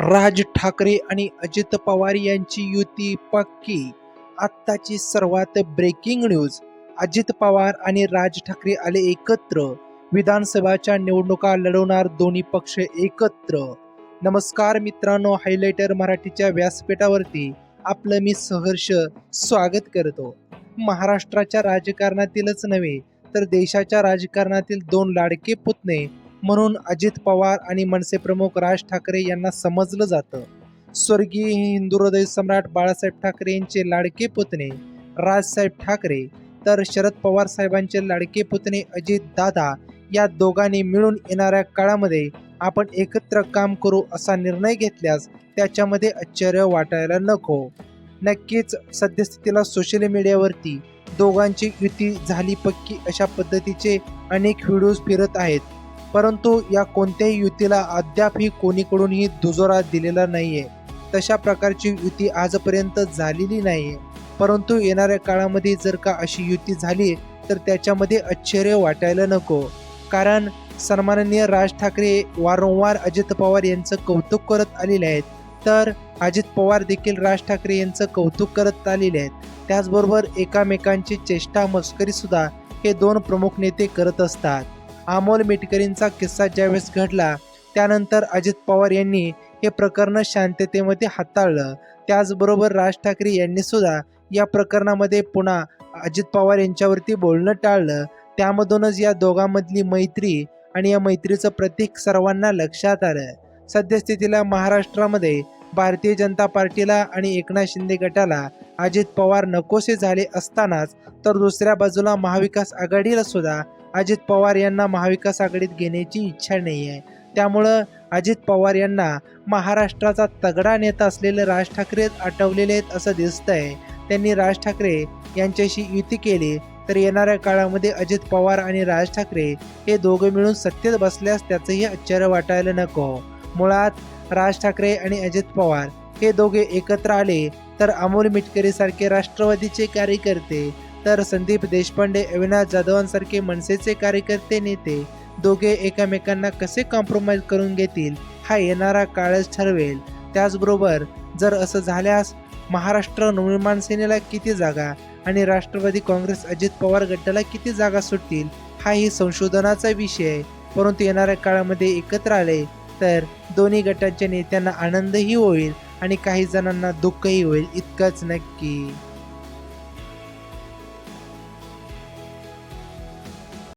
राज ठाकरे आणि अजित पवार यांची युती पक्की. आत्ताची सर्वात ब्रेकिंग न्यूज अजित पवार आणि राज ठाकरे आले एकत्र. विधानसभाच्या निवडणुका लढवणार दोन्ही पक्ष एकत्र. नमस्कार मित्रांनो हायलायटर मराठीच्या व्यासपीठावरती आपलं मी सहर्ष स्वागत करतो. महाराष्ट्राच्या राजकारणातीलच नव्हे तर देशाच्या राजकारणातील दोन लाडके पुतणे म्हणून अजित पवार आणि मनसे प्रमुख राज ठाकरे यांना समजलं जातं. स्वर्गीय हिंदू हृदय सम्राट बाळासाहेब ठाकरे यांचे लाडके पुतणे राजसाहेब ठाकरे तर शरद पवार साहेबांचे लाडके पुतणे अजित दादा या दोघांनी मिळून येणाऱ्या काळामध्ये आपण एकत्र काम करू असा निर्णय घेतल्यास त्याच्यामध्ये आश्चर्य वाटायला नको. नक्कीच सद्यस्थितीला सोशल मीडियावरती दोघांची युती झाली पक्की अशा पद्धतीचे अनेक व्हिडिओज फिरत आहेत. परंतु या कोणत्याही युतीला अद्यापही कोणीकडूनही दुजोरा दिलेला नाहीये. तशा प्रकारची युती आजपर्यंत झालेली नाहीये. परंतु येणाऱ्या काळामध्ये जर का अशी युती झाली तर त्याच्यामध्ये आश्चर्य वाटायला नको. कारण सन्माननीय राज ठाकरे वारंवार अजित पवार यांचं कौतुक करत आलेले आहेत. तर अजित पवार देखील राज ठाकरे यांचं कौतुक करत आलेले आहेत. त्याचबरोबर एकामेकांची चेष्टा मस्करी सुद्धा हे दोन प्रमुख नेते करत असतात. अमोल मिटकरींचा किस्सा ज्यावेळेस घडला त्यानंतर अजित पवार यांनी हे प्रकरण शांततेमध्ये हाताळलं. त्याचबरोबर राज ठाकरे यांनी सुद्धा या प्रकरणामध्ये पुन्हा अजित पवार यांच्यावरती बोलणं टाळलं. त्यामधूनच या दोघांमधली मैत्री आणि या मैत्रीचं प्रतीक सर्वांना लक्षात आलं. सद्यस्थितीला महाराष्ट्रामध्ये भारतीय जनता पार्टीला आणि एकनाथ शिंदे गटाला अजित पवार नकोसे झाले असतानाच तर दुसऱ्या बाजूला महाविकास आघाडीला सुद्धा अजित पवार यांना महाविकास आघाडीत घेण्याची इच्छा नाही आहे. त्यामुळं अजित पवार यांना महाराष्ट्राचा तगडा नेता असलेले राज ठाकरे आठवलेले आहेत असं दिसतंय. त्यांनी राज ठाकरे यांच्याशी युती केली तर येणाऱ्या काळामध्ये अजित पवार आणि राज ठाकरे हे दोघे मिळून सत्तेत बसल्यास त्याचंही आश्चर्य वाटायला नको. मुळात राज ठाकरे आणि अजित पवार हे दोघे एकत्र आले तर अमोल मिटकरी सारखे राष्ट्रवादीचे कार्यकर्ते तर संदीप देशपांडे अविनाश जाधवांसारखे मनसेचे कार्यकर्ते नेते दोघे एकमेकांना कसे कॉम्प्रोमाइज करून घेतील हा येणारा काळच ठरवेल. त्याचबरोबर जर असं झाल्यास महाराष्ट्र नवनिर्माण सेनेला किती जागा आणि राष्ट्रवादी काँग्रेस अजित पवार गटाला किती जागा सुटतील हाही संशोधनाचा विषय परंतु येणाऱ्या काळामध्ये एकत्र आले तर दोन्ही गटांच्या नेत्यांना आनंदही होईल आणि काही जणांना दुःखही होईल इतकंच नक्की.